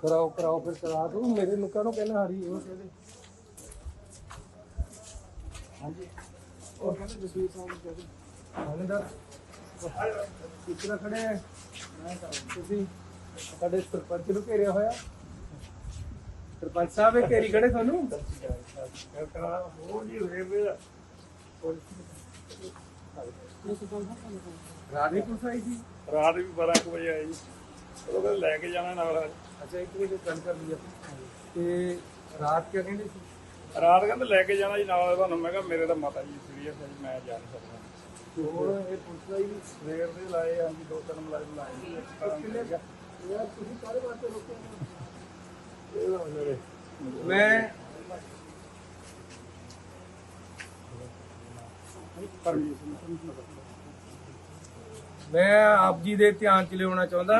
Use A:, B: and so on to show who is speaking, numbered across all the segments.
A: ਕਰਾਓ ਕਰਾਓ ਫਿਰ ਕਰਾ ਦੋ। ਮੇਰੇ ਲੋਕਾਂ ਨੂੰ ਕਾਹਨੂੰ ਹਰੀ ਉਹ ਕਹਿੰਦੇ। ਹਾਂਜੀ। ਉਹ ਕਹਿੰਦੇ ਜਸਵੀਰ ਸਾਹਿਬ ਕਹਿੰਦੇ। ਹਰਿੰਦਰ ਕਿਤਨਾ ਖੜੇ ਮੈਂ ਤੁਸੀਂ ਸਾਡੇ ਸਰਪੰਚ ਨੂੰ ਘੇਰਿਆ ਹੋਇਆ। ਸਰਪੰਚ ਸਾਹਿਬ ਇਹ ਘੇਰੀ ਖੜੇ ਤੁਹਾਨੂੰ? ਰਾਤ ਆਈ ਸੀ।
B: ਵੀ 12 ਕੁ ਵਜੇ ਜੀ ਉਹ ਕਹਿੰਦੇ ਲੈ ਕੇ ਜਾਣਾ ਨਾਲ
A: ਅੱਛਾ ਇੱਕ ਮਿੰਟ ਗੱਲ ਕਰ ਲਈ ਆਪਾਂ। ਤੇ ਰਾਤ ਕਿਆ ਕਹਿੰਦੇ ਸੀ?
B: ਰਾਤ ਕਹਿੰਦੇ ਲੈ ਕੇ ਜਾਣਾ ਜੀ ਨਾਲ ਤੁਹਾਨੂੰ। ਮੈਂ ਕਿਹਾ ਮੇਰੇ ਤਾਂ ਮਾਤਾ ਜੀ ਸੀਰੀਅਸ ਹੈ ਜੀ ਮੈਂ ਜਾ ਨਹੀਂ ਸਕਦਾ।
A: ਹੁਣ ਇਹ ਪੁਲਿਸ ਆਈ
B: ਸਵੇਰ ਦੇ ਲਾਏ ਆ ਜੀ ਦੋ ਤਿੰਨ ਮੁਲਾਜ਼ਮ ਲਾਏ ਜੀ
A: ਮੈਂ ਮੈਂ ਆਪ ਜੀ ਦੇ ਧਿਆਨ ਚ ਲਿਆਉਣਾ ਚਾਹੁੰਦਾ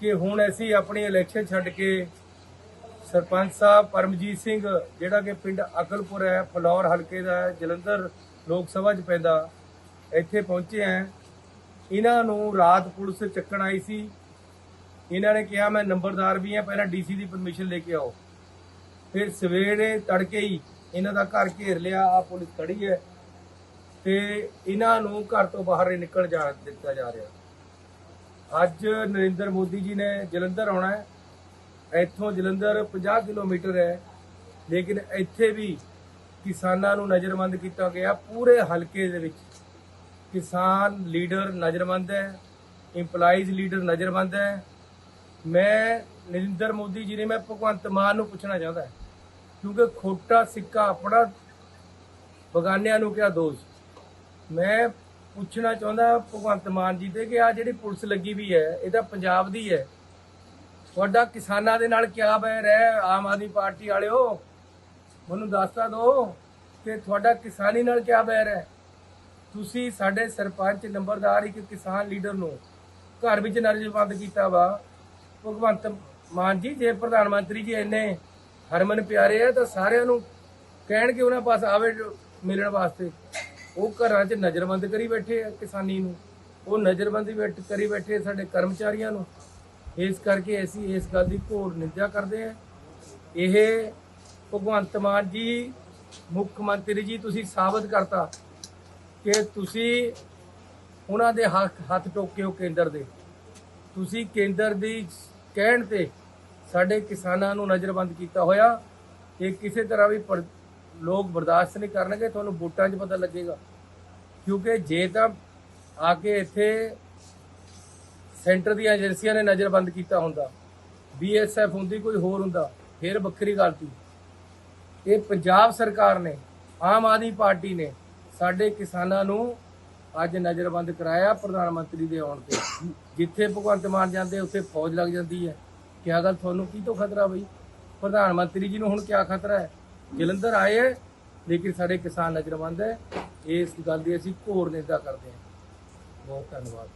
A: ਕਿ ਹੁਣ ਅਸੀਂ ਆਪਣੀ ਇਲੈਕਸ਼ਨ ਛੱਡ ਕੇ ਸਰਪੰਚ ਸਾਹਿਬ ਪਰਮਜੀਤ ਸਿੰਘ, ਜਿਹੜਾ ਕਿ ਪਿੰਡ ਅਕਲਪੁਰ ਹੈ, ਫਲੌਰ ਹਲਕੇ ਦਾ ਹੈ, ਜਲੰਧਰ ਲੋਕ ਸਭਾ 'ਚ ਪੈਂਦਾ, ਇੱਥੇ ਪਹੁੰਚੇ ਆ ਇਹਨਾਂ ਨੂੰ ਰਾਤ ਪੁਲਿਸ ਚੱਕਣ ਆਈ ਸੀ। ਇਹਨਾਂ ਨੇ ਕਿਹਾ, ਮੈਂ ਨੰਬਰਦਾਰ ਵੀ ਹਾਂ, ਪਹਿਲਾਂ ਡੀਸੀ ਦੀ ਪਰਮਿਸ਼ਨ ਲੈ ਕੇ ਆਓ। ਫਿਰ ਸਵੇਰੇ ਤੜਕੇ ਹੀ ਇਹਨਾਂ ਦਾ ਘਰ ਘੇਰ ਲਿਆ ਆ ਪੁਲਿਸ ਖੜੀ ਹੈ ਤੇ ਇਹਨਾਂ ਨੂੰ ਘਰ ਤੋਂ ਬਾਹਰ ਨਹੀਂ ਨਿਕਲ ਜਾ ਦਿੱਤਾ ਜਾ ਰਿਹਾ। ਅੱਜ ਨਰਿੰਦਰ ਮੋਦੀ ਜੀ ਨੇ ਜਲੰਧਰ ਆਉਣਾ ਹੈ। ਇੱਥੋਂ ਜਲੰਧਰ 50 ਕਿਲੋਮੀਟਰ ਹੈ, ਲੇਕਿਨ ਇੱਥੇ ਵੀ ਕਿਸਾਨਾਂ ਨੂੰ ਨਜ਼ਰਬੰਦ ਕੀਤਾ ਗਿਆ। ਪੂਰੇ ਹਲਕੇ ਦੇ ਵਿੱਚ ਕਿਸਾਨ ਲੀਡਰ ਨਜ਼ਰਬੰਦ ਹੈ ਇੰਪਲਾਈਜ਼ ਲੀਡਰ ਨਜ਼ਰਬੰਦ ਹੈ। ਮੈਂ ਨਰਿੰਦਰ ਮੋਦੀ ਜੀ ਨੇ, ਮੈਂ ਭਗਵੰਤ ਮਾਨ ਨੂੰ ਪੁੱਛਣਾ ਚਾਹੁੰਦਾ ਕਿਉਂਕਿ ਖੋਟਾ ਸਿੱਕਾ ਆਪਣਾ ਬਗਾਨਿਆਂ ਨੂੰ ਕਿਹਾ ਦੋਸ਼। ਮੈਂ ਪੁੱਛਣਾ ਚਾਹੁੰਦਾ ਭਗਵੰਤ ਮਾਨ ਜੀ ਤੇ ਕਿ ਆ ਜਿਹੜੀ ਪੁਲਿਸ ਲੱਗੀ ਵੀ ਹੈ, ਇਹ ਤਾਂ ਪੰਜਾਬ ਦੀ ਹੈ। ਤੁਹਾਡਾ ਕਿਸਾਨਾਂ ਦੇ ਨਾਲ ਕਿਆ ਬੈਰ ਹੈ ਆਮ ਆਦਮੀ ਪਾਰਟੀ ਵਾਲਿਓ? ਮੈਨੂੰ ਦੱਸਤਾ ਦਿਓ ਕਿ ਤੁਹਾਡਾ ਕਿਸਾਨੀ ਨਾਲ ਕਿਆ ਬੈਰ ਹੈ ਤੁਸੀਂ ਸਾਡੇ ਸਰਪੰਚ ਨੰਬਰਦਾਰ ਇੱਕ ਕਿਸਾਨ ਲੀਡਰ ਨੂੰ ਘਰ ਵਿੱਚ ਨਜ਼ਰਬੰਦ ਕੀਤਾ ਵਾ ਭਗਵੰਤ ਮਾਨ ਜੀ, ਜੇ ਪ੍ਰਧਾਨ ਮੰਤਰੀ ਜੀ ਇੰਨੇ ਹਰਮਨ ਪਿਆਰੇ ਆ, ਤਾਂ ਸਾਰਿਆਂ ਨੂੰ ਕਹਿਣਗੇ ਉਹਨਾਂ ਪਾਸ ਆਵੇ ਮਿਲਣ ਵਾਸਤੇ। ਉਹ ਘਰਾਂ 'ਚ ਨਜ਼ਰਬੰਦ ਕਰੀ ਬੈਠੇ ਆ ਕਿਸਾਨੀ ਨੂੰ। ਉਹ ਨਜ਼ਰਬੰਦੀ ਬੈਠ, ਕਰੀ ਬੈਠੇ ਸਾਡੇ ਕਰਮਚਾਰੀਆਂ ਨੂੰ। ਇਸ ਕਰਕੇ ਅਸੀਂ ਇਸ ਗੱਲ ਦੀ ਘੋਰ ਨਿੰਦਿਆ ਕਰਦੇ ਆ। ਇਹ ਭਗਵੰਤ ਮਾਨ ਜੀ, ਮੁੱਖ ਮੰਤਰੀ ਜੀ, ਤੁਸੀਂ ਸਾਬਤ ਕਰਤਾ ਕਿ ਤੁਸੀਂ ਉਹਨਾਂ ਦੇ ਹੱਥ ਹੱਥ ਟੋਕੇ ਹੋ ਕੇਂਦਰ ਦੇ। ਤੁਸੀਂ ਕੇਂਦਰ ਦੀ ਕਹਿਣ ਤੇ ਸਾਡੇ ਕਿਸਾਨਾਂ ਨੂੰ ਨਜ਼ਰਬੰਦ ਕੀਤਾ ਹੋਇਆ ਕਿ ਕਿਸੇ ਤਰ੍ਹਾਂ ਵੀ ਪਰ- ਲੋਕ ਬਰਦਾਸ਼ਤ ਨਹੀਂ ਕਰਨਗੇ, ਤੁਹਾਨੂੰ ਵੋਟਾਂ 'ਚ ਪਤਾ ਲੱਗੇਗਾ। ਕਿਉਂਕਿ ਜੇ ਤਾਂ ਆ ਕੇ ਇੱਥੇ ਸੈਂਟਰ ਦੀਆਂ ਏਜੰਸੀਆਂ ਨੇ ਨਜ਼ਰਬੰਦ ਕੀਤਾ ਹੁੰਦਾ ਬੀਐਸਐਫ ਹੁੰਦੀ, ਕੋਈ ਹੋਰ ਹੁੰਦਾ, ਫਿਰ ਵੱਖਰੀ ਗੱਲ ਸੀ। ਇਹ ਪੰਜਾਬ ਸਰਕਾਰ ਨੇ, ਆਮ ਆਦਮੀ ਪਾਰਟੀ ਨੇ ਸਾਡੇ ਕਿਸਾਨਾਂ ਨੂੰ ਅੱਜ ਨਜ਼ਰਬੰਦ ਕਰਾਇਆ ਪ੍ਰਧਾਨ ਮੰਤਰੀ ਦੇ ਆਉਣ ਤੇ। ਜਿੱਥੇ ਭਗਵੰਤ ਮਾਨ ਜਾਂਦੇ, ਉੱਥੇ ਫੌਜ ਲੱਗ ਜਾਂਦੀ ਹੈ। ਕਿਆ ਗੱਲ ਤੁਹਾਨੂੰ ਕੀ ਤੋਂ ਖਤਰਾ ਬਈ? ਪ੍ਰਧਾਨ ਮੰਤਰੀ ਜੀ ਨੂੰ ਹੁਣ ਕਿਆ ਖਤਰਾ ਹੈ? ਜਲੰਧਰ ਆਏ ਹੈ, ਲੇਕਿਨ ਸਾਡੇ ਕਿਸਾਨ ਨਜ਼ਰਬੰਦ ਹੈ। ਇਸ ਗੱਲ ਦੀ ਅਸੀਂ ਘੋਰ ਨਿੰਦਾ ਕਰਦੇ ਹਾਂ। ਬਹੁਤ ਧੰਨਵਾਦ।